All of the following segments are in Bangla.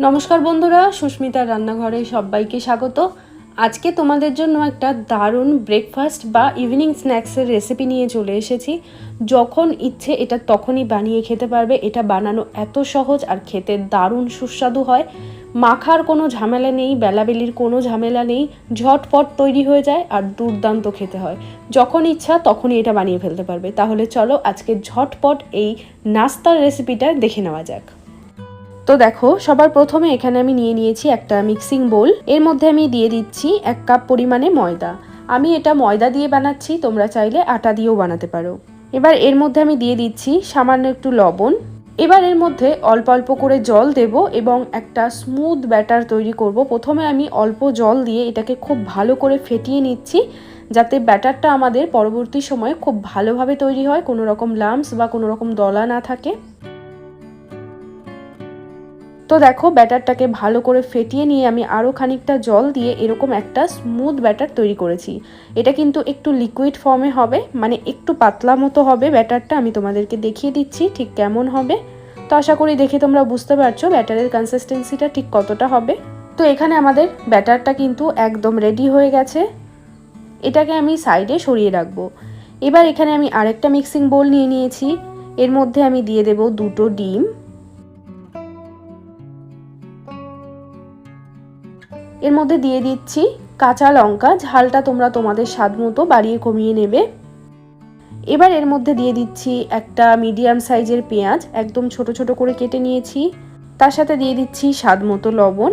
নমস্কার বন্ধুরা, সুস্মিতার রান্নাঘরে সবাইকে স্বাগত। আজকে তোমাদের জন্য একটা দারুণ ব্রেকফাস্ট বা ইভিনিং স্ন্যাক্সের রেসিপি নিয়ে চলে এসেছি। যখন ইচ্ছে এটা তখনই বানিয়ে খেতে পারবে। এটা বানানো এত সহজ আর খেতে দারুণ সুস্বাদু হয়। মাখার কোনো ঝামেলা নেই, বেলাবেলির কোনো ঝামেলা নেই, ঝটপট তৈরি হয়ে যায় আর দুর্দান্ত খেতে হয়। যখন ইচ্ছা তখনই এটা বানিয়ে ফেলতে পারবে। তাহলে চলো আজকে ঝটপট এই নাস্তার রেসিপিটা দেখে নেওয়া যাক। তো দেখো, সবার প্রথমে এখানে আমি নিয়ে নিয়েছি একটা মিক্সিং বোল এর মধ্যে আমি দিয়ে দিচ্ছি এক কাপ পরিমাণে ময়দা। আমি এটা ময়দা দিয়ে বানাচ্ছি, তোমরা চাইলে আটা দিয়েও বানাতে পারো। এবার এর মধ্যে আমি দিয়ে দিচ্ছি সামান্য একটু লবণ। এবার এর মধ্যে অল্প অল্প করে জল দেব এবং একটা স্মুথ ব্যাটার তৈরি করব। প্রথমে আমি অল্প জল দিয়ে এটাকে খুব ভালো করে ফেটিয়ে নিচ্ছি, যাতে ব্যাটারটা আমাদের পরবর্তী সময়ে খুব ভালোভাবে তৈরি হয়, কোনো রকম লাম্পস বা কোনো রকম দলা না থাকে। তো দেখো ব্যাটারটাকে ভালো করে ফেটিয়ে নিয়ে আমি আরও খানিকটা জল দিয়ে এরকম একটা স্মুথ ব্যাটার তৈরি করেছি। এটা কিন্তু একটু লিকুইড ফর্মে হবে মানে একটু পাতলা মতো হবে ব্যাটারটা, আমি তোমাদেরকে দেখিয়ে দিচ্ছি ঠিক কেমন হবে। তো আশা করি দেখে তোমরা বুঝতে পারছ ব্যাটারের কনসিস্টেন্সিটা ঠিক কতটা হবে। তো এখানে আমাদের ব্যাটারটা কিন্তু একদম রেডি হয়ে গেছে। এটাকে আমি সাইডে সরিয়ে রাখব। এবার এখানে আমি আরেকটা মিক্সিং বোল নিয়ে নিয়েছি। এর মধ্যে আমি দিয়ে দেব দুটো ডিম। এর মধ্যে দিয়ে দিচ্ছি কাঁচা লঙ্কা, ঝালটা তোমরা তোমাদের স্বাদ মতো বাড়িয়ে কমিয়ে নেবে। এবার এর মধ্যে দিয়ে দিচ্ছি একটা মিডিয়াম সাইজের পেঁয়াজ, একদম ছোট ছোট করে কেটে নিয়েছি। তার সাথে দিয়ে দিচ্ছি স্বাদ মতো লবণ।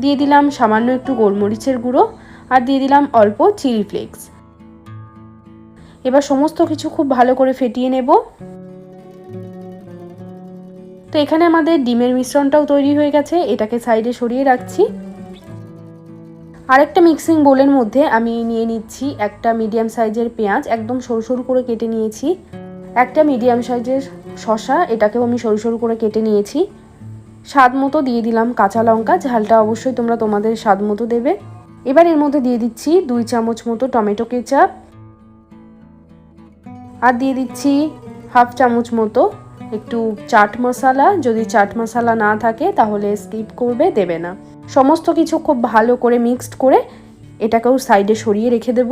দিয়ে দিলাম সামান্য একটু গোলমরিচের গুঁড়ো আর দিয়ে দিলাম অল্প চিলি ফ্লেক্স। এবার সমস্ত কিছু খুব ভালো করে ফেটিয়ে নেব। তো এখানে আমাদের ডিমের মিশ্রণটাও তৈরি হয়ে গেছে, এটাকে সাইডে সরিয়ে রাখছি। আরেকটা মিক্সিং বোলের মধ্যে আমি নিয়ে নিচ্ছি একটা মিডিয়াম সাইজের পেঁয়াজ, একদম সরু সরু করে কেটে নিয়েছি। একটা মিডিয়াম সাইজের শশা এটাকেও আমি সরু সরু করে কেটে নিয়েছি। স্বাদ মতো দিয়ে দিলাম কাঁচা লঙ্কা, ঝালটা অবশ্যই তোমরা তোমাদের স্বাদ মতো দেবে। এবার এর মধ্যে দিয়ে দিচ্ছি দুই চামচ মতো টমেটো কেচাপ। আর দিয়ে দিচ্ছি হাফ চামচ মতো একটু চাট মশলা, যদি চাট মশলা না থাকে তাহলে স্কিপ করবে, দেবে না। সমস্ত কিছু খুব ভালো করে মিক্সড করে এটাকেও সাইডে সরিয়ে রেখে দেব।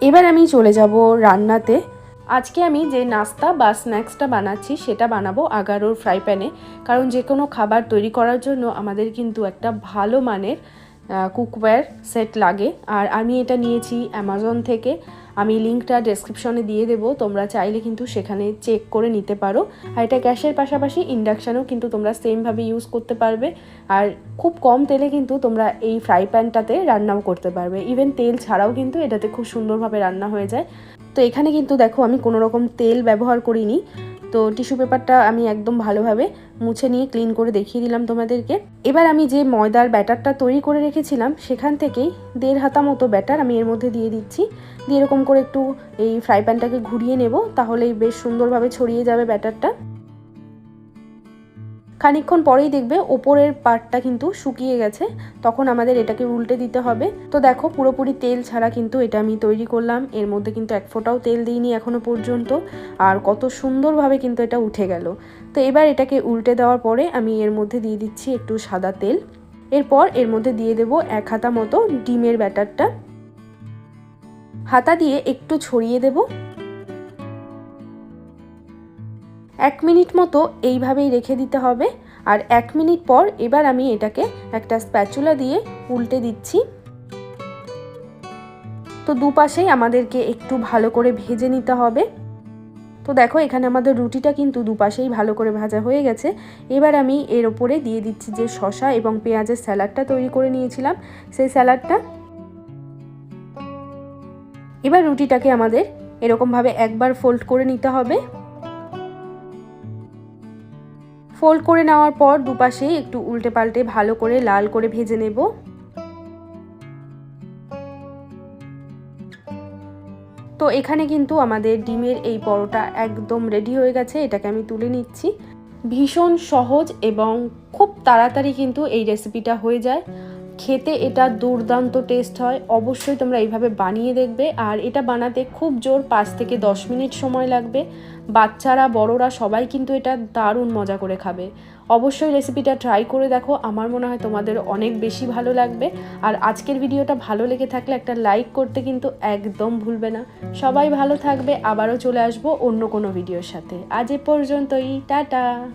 এবার আমি চলে যাব রান্নাতে। আজকে আমি যে নাস্তা বা স্ন্যাক্সটা বানাচ্ছি, সেটা বানাবো আগারোর ফ্রাই প্যানে কারণ যে কোনো খাবার তৈরি করার জন্য আমাদের কিন্তু একটা ভালো মানের কুকওয়্যার সেট লাগে। আর আমি এটা নিয়েছি অ্যামাজন থেকে। আমি লিঙ্কটা ডেসক্রিপশনে দিয়ে দেবো, তোমরা চাইলে কিন্তু সেখানে চেক করে নিতে পারো। আর এটা গ্যাসের পাশাপাশি ইন্ডাকশানেও কিন্তু তোমরা সেমভাবে ইউজ করতে পারবে। আর খুব কম তেলে কিন্তু তোমরা এই ফ্রাই প্যানটাতে রান্নাও করতে পারবে। ইভেন তেল ছাড়াও কিন্তু এটাতে খুব সুন্দরভাবে রান্না হয়ে যায়। তো এখানে কিন্তু দেখো, আমি কোনো রকম তেল ব্যবহার করিনি। তো টিস্যু পেপারটা আমি একদম ভালোভাবে মুছে নিয়ে ক্লিন করে দেখিয়ে দিলাম তোমাদেরকে। এবার আমি যে ময়দার ব্যাটারটা তৈরি করে রেখেছিলাম, সেখান থেকেই দেড় হাতা মতো ব্যাটার আমি এর মধ্যে দিয়ে দিচ্ছি। দিয়ে এরকম করে একটু এই ফ্রাই প্যানটাকে ঘুরিয়ে নেব, তাহলেই বেশ সুন্দরভাবে ছড়িয়ে যাবে ব্যাটারটা। খানিকক্ষণ পরেই দেখবে ওপরের পার্টটা কিন্তু শুকিয়ে গেছে, তখন আমাদের এটাকে উল্টে দিতে হবে। তো দেখো, পুরোপুরি তেল ছাড়া কিন্তু এটা আমি তৈরি করলাম, এর মধ্যে কিন্তু এক ফোঁটাও তেল দিইনি এখনও পর্যন্ত, আর কত সুন্দরভাবে কিন্তু এটা উঠে গেল। তো এবার এটাকে উল্টে দেওয়ার পরে আমি এর মধ্যে দিয়ে দিচ্ছি একটু সাদা তেল। এরপর এর মধ্যে দিয়ে দেব এক হাতা মতো ডিমের ব্যাটারটা। হাতা দিয়ে একটু ছড়িয়ে দেবো। এক মিনিট মতো এইভাবেই রেখে দিতে হবে। আর এক মিনিট পর এবার আমি এটাকে একটা স্প্যাচুলা দিয়ে উল্টে দিচ্ছি। তো দুপাশেই আমাদেরকে একটু ভালো করে ভেজে নিতে হবে। তো দেখো, এখানে আমাদের রুটিটা কিন্তু দুপাশেই ভালো করে ভাজা হয়ে গেছে। এবার আমি এর ওপরে দিয়ে দিচ্ছি যে শশা এবং পেঁয়াজের স্যালাডটা তৈরি করে নিয়েছিলাম। সেই স্যালাডটা এবার রুটিটাকে আমাদের এরকমভাবে একবার ফোল্ড করে নিতে হবে। ফোল্ড করে নেওয়ার পর দুপাশে একটু উল্টে পাল্টে ভালো করে লাল করে ভেজে নেব। তো এখানে কিন্তু আমাদের ডিমের এই পরোটা একদম রেডি হয়ে গেছে, এটাকে আমি তুলে নিচ্ছি। ভীষণ সহজ এবং খুব তাড়াতাড়ি কিন্তু এই রেসিপিটা হয়ে যায়। খেতে এটা দুর্দান্ত টেস্ট হয়। অবশ্যই তোমরা এইভাবে বানিয়ে দেখবে। আর এটা বানাতে খুব জোর, পাঁচ থেকে দশ মিনিট সময় লাগবে। বাচ্চারা, বড়রা সবাই কিন্তু এটা দারুণ মজা করে খাবে। অবশ্যই রেসিপিটা ট্রাই করে দেখো। আমার মনে হয় তোমাদের অনেক বেশি ভালো লাগবে। আর আজকের ভিডিওটা ভালো লেগে থাকলে একটা লাইক করতে কিন্তু একদম ভুলবে না। সবাই ভালো থাকবে। আবারও চলে আসব অন্য কোনো ভিডিওর সাথে। আজ এ পর্যন্তই। টাটা!